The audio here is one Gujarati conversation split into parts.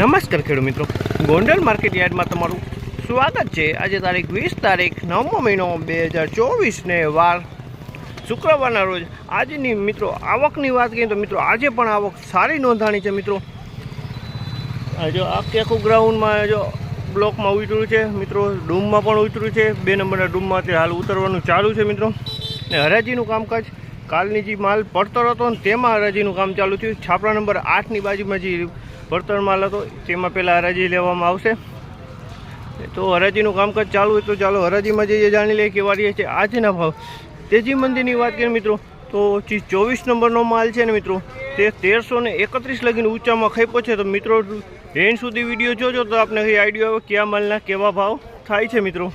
નમસ્કાર ખેડૂત મિત્રો. ગોંડલ માર્કેટ યાર્ડમાં તમારું સ્વાગત છે. આજે તારીખ વીસ તારીખ નવમો મહિનો બે હજાર ચોવીસને વાર શુક્રવારના રોજ. આજની મિત્રો આવકની વાત કરીએ તો મિત્રો આજે પણ આવક સારી નોંધાણી છે મિત્રો. જો આખે આખું ગ્રાઉન્ડમાં જો બ્લોકમાં ઉતર્યું છે. મિત્રો ડૂમમાં પણ ઉતર્યું છે. બે નંબરના ડૂમમાં અત્યારે હાલ ઉતરવાનું ચાલુ છે મિત્રો. ને હરાજીનું કામકાજ કાલની જે માલ પડતર હતો ને તેમાં હરાજીનું કામ ચાલુ થયું. છાપરા નંબર આઠની બાજુમાં જે પડતર માલ તેમાં પહેલાં હરાજી લેવામાં આવશે. તો હરાજીનું કામકાજ ચાલુ હોય તો ચાલો હરાજીમાં જઈએ જાણી લઈએ કેવા રહે છે, આજના ભાવ. તેજી મંદિરની વાત કરીએ મિત્રો, તો ચીજ ચોવીસ નંબરનો માલ છે ને મિત્રો, તે તેરસો ને એકત્રીસ લગીને ઊંચામાં ખેપો છે. તો મિત્રો રેન સુધી વીડિયો જોજો તો આપને કઈ આઈડિયા આવે કયા માલના કેવા ભાવ થાય છે મિત્રો.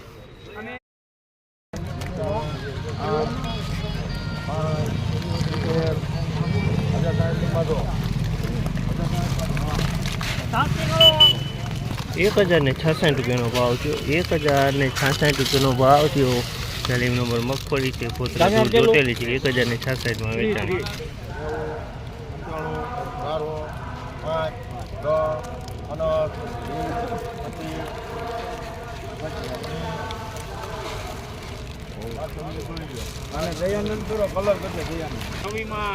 એક હજાર ને છાસઠ રૂપિયાનો ભાવ થયો. એક હજાર ને છાસઠ રૂપિયાનો ભાવ થયો. ચાલીમ નંબર મગફળી છે પોતરા જોતેલી છે એક હજાર ને છાસઠમાં વેચાણી. અને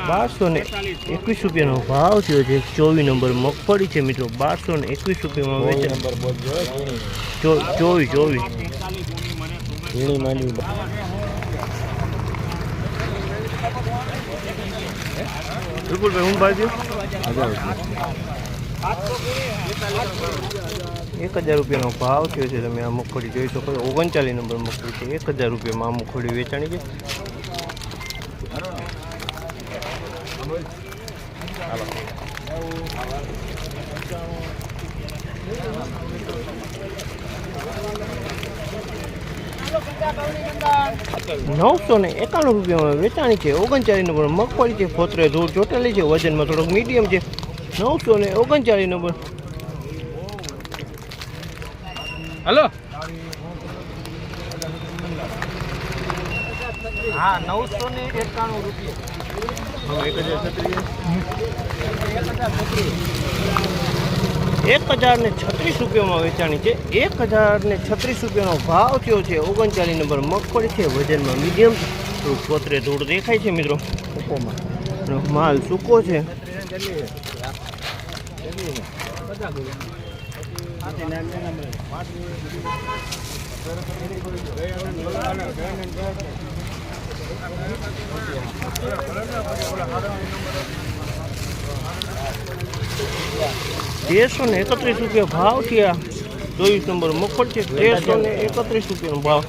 બારસો ને એકવીસ રૂપિયાનો ભાવ થયો છે. ચોવીસ નંબર મગફળી છે મિત્રો. બારસો ને એકવીસ રૂપિયામાં ચો- ચોવીસ ચોવીસ. ઝીણી ભાઈ હું બાજુ? એક હજાર રૂપિયાનો ભાવ થયો છે. તમે આ મગફળી જોઈ શકો છો. ઓગણચાલીસ નંબર મગફળી છે. એક હજાર રૂપિયામાં આ મગફળી વેચાણી છે. નવસો ને એકાણું રૂપિયામાં વેચાણી છે. ઓગણચાલીસ નંબર મગફળી છે. ફોતરે ધૂળ ચોટેલી છે. વજનમાં થોડોક મીડિયમ છે. નવસો ને ઓગણચાલીસ નંબર હલો. હા નવસો ને એકાણું રૂપિયા. એક હજાર ને છત્રીસ રૂપિયામાં વેચાણી છે. એક હજાર ને છત્રીસ રૂપિયાનો ભાવ થયો છે. ઓગણચાલીસ નંબર મગફળી છે. વજનમાં મીડિયમ તો પોતરે ધૂળ દેખાય છે મિત્રો. માલ સૂકો છે. તેરસો ને એકત્રીસ રૂપિયા ભાવ થયા. ચોવીસ નંબર મફત છે. તેરસો ને એકત્રીસ રૂપિયાનો ભાવ.